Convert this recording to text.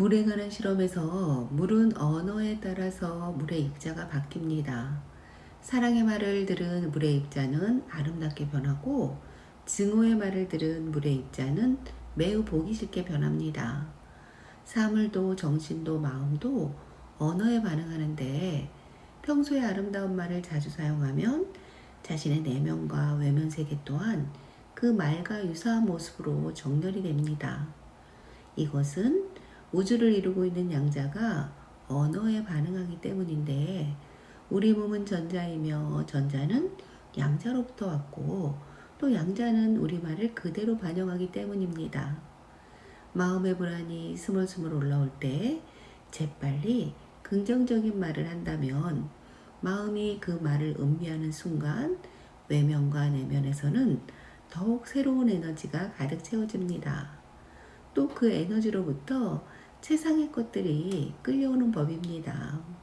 물에 관한 실험에서 물은 언어에 따라서 물의 입자가 바뀝니다. 사랑의 말을 들은 물의 입자는 아름답게 변하고 증오의 말을 들은 물의 입자는 매우 보기 싫게 변합니다. 사물도 정신도 마음도 언어에 반응하는데 평소에 아름다운 말을 자주 사용하면 자신의 내면과 외면 세계 또한 그 말과 유사한 모습으로 정렬이 됩니다. 이것은 우주를 이루고 있는 양자가 언어에 반응하기 때문인데 우리 몸은 전자이며 전자는 양자로부터 왔고 또 양자는 우리말을 그대로 반영하기 때문입니다. 마음의 불안이 스물스물 올라올 때 재빨리 긍정적인 말을 한다면 마음이 그 말을 음미하는 순간 외면과 내면에서는 더욱 새로운 에너지가 가득 채워집니다. 또 그 에너지로부터 세상의 것들이 끌려오는 법입니다.